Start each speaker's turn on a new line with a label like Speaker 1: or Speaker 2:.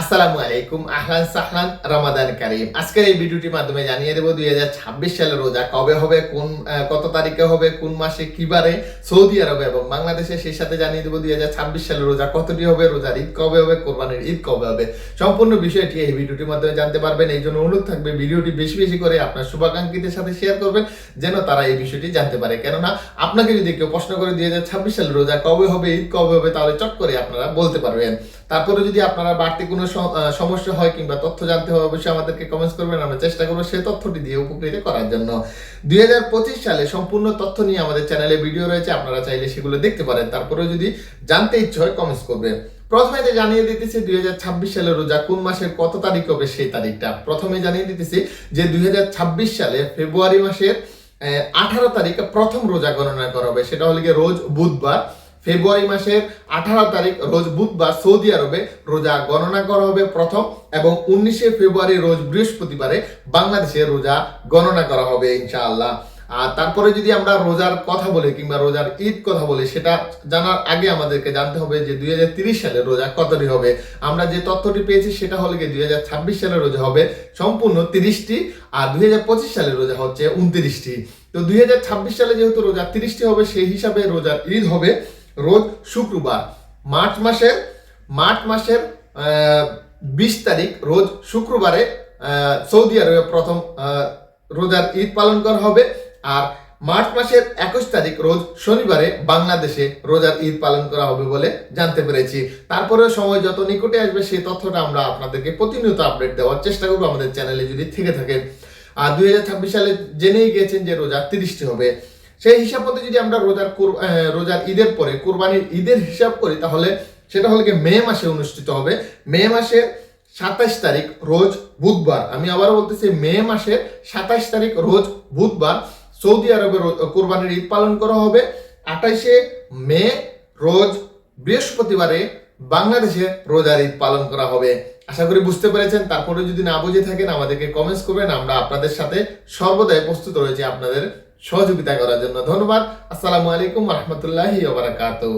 Speaker 1: আসসালামু আলাইকুম, আহলান সাহলান, রমাদান কারিম। আজকের এই ভিডিওটির মাধ্যমে জানিয়ে দেবো দুই হাজার ছাব্বিশ সালের রোজা কবে হবে, কোন কত তারিখে হবে, কোন মাসে কিবারে সৌদি আরবে এবং বাংলাদেশে সেই সাথে জানিয়ে দেবো দুই হাজার ছাব্বিশ সালের রোজা কতটি হবে, রোজার ঈদ কবে হবে, কোরবানির ঈদ কবে হবে। সম্পূর্ণ বিষয়টি এই ভিডিওটির মাধ্যমে জানতে পারবেন। এই জন্য অনুরোধ থাকবে ভিডিওটি বেশি বেশি করে আপনার শুভাকাঙ্ক্ষীদের সাথে শেয়ার করবেন, যেন তারা এই বিষয়টি জানতে পারে। কেননা, আপনাকে যদি কেউ প্রশ্ন করে দুই হাজার ছাব্বিশ সালের রোজা কবে হবে, ঈদ কবে হবে, তাহলে চট করে আপনারা বলতে পারবেন। তারপরে যদি আপনারা বাড়তি কোনো সমস্যা হয় কিংবা তথ্য জানতে হয়, অবশ্যই আমাদেরকে কমেন্টস করবেন। আমরা চেষ্টা করব সেই তথ্যটি দিয়ে উপকৃত করার জন্য। দুই হাজার পঁচিশ সালে সম্পূর্ণ তথ্য নিয়ে আমাদের চ্যানেলে ভিডিও রয়েছে, আপনারা চাইলে সেগুলো দেখতে পারেন। তারপরে যদি জানতে ইচ্ছে হয় কমেন্টস করবেন। প্রথমে জানিয়ে দিতেছি, দুই হাজার ছাব্বিশ সালের রোজা কোন মাসের কত তারিখ হবে সেই তারিখটা। প্রথমে জানিয়ে দিতেছি যে দুই হাজার ছাব্বিশ সালে ফেব্রুয়ারি মাসের আঠারো তারিখে প্রথম রোজা গণনা করা হবে। সেটা হলো গিয়ে রোজ বুধবার। ফেব্রুয়ারি মাসের আঠারো তারিখ রোজ বুধবার সৌদি আরবে রোজা গণনা করা হবে প্রথম এবং উনিশে ফেব্রুয়ারি রোজ বৃহস্পতিবারে বাংলাদেশে রোজা গণনা করা হবে, ইনশাআল্লাহ। আর তারপরে যদি আমরা রোজার কথা বলি কিংবা রোজার ঈদ কথা বলি, সেটা জানার আগে আমাদেরকে জানতে হবে যে দুই হাজার তিরিশ সালে রোজা কতটি হবে। আমরা যে তথ্যটি পেয়েছি, সেটা হলো দুই সালে রোজা হবে সম্পূর্ণ তিরিশটি আর দুই হাজার পঁচিশ সালে রোজা হচ্ছে উনত্রিশটি। তো দুই হাজার ছাব্বিশ সালে যেহেতু রোজা তিরিশটি হবে, সেই হিসাবে রোজার ঈদ হবে। রোজ শুক্রবার। মার্চ মাসের মার্চ মাসের বিশ তারিখ রোজ শুক্রবারে সৌদি আরবে প্রথম রোজার ঈদ পালন করা হবে। আর মার্চ মাসের একুশ তারিখ রোজ শনিবারে বাংলাদেশে রোজার ঈদ পালন করা হবে বলে জানতে পেরেছি। তারপরে সময় যত নিকটে আসবে সেই তথ্যটা আমরা আপনাদেরকে প্রতিনিয়ত আপডেট দেওয়ার চেষ্টা করব আমাদের চ্যানেলে যদি থেকে থাকে আর দুই হাজার ছাব্বিশ সালে জেনেই গিয়েছেন যে রোজা তিরিশটি হবে। সেই হিসাব মতো যদি আমরা রোজার রোজার ঈদের পরে, কোরবানির ঈদের হিসাব করি, তাহলে সেটা হলো মে মাসে অনুষ্ঠিত হবে। মে মাসের সাতাশ তারিখ রোজ বুধবার। আমি আবারও বলতেছি, মে মাসের সাতাশ তারিখ রোজ বুধবার সৌদি আরবে কোরবানির ঈদ পালন করা হবে। আঠাইশে মে রোজ বৃহস্পতিবারে বাংলাদেশে রোজার ঈদ পালন করা হবে। আশা করি বুঝতে পেরেছেন। তারপরে যদি না বুঝে থাকেন, আমাদেরকে কমেন্টস করবেন। আমরা আপনাদের সাথে সর্বদাই প্রস্তুত রয়েছি আপনাদের সহযোগিতা করার জন্য ধন্যবাদ। আসসালামু আলাইকুম রহমতুল্লাহি ওবরাকাতুহ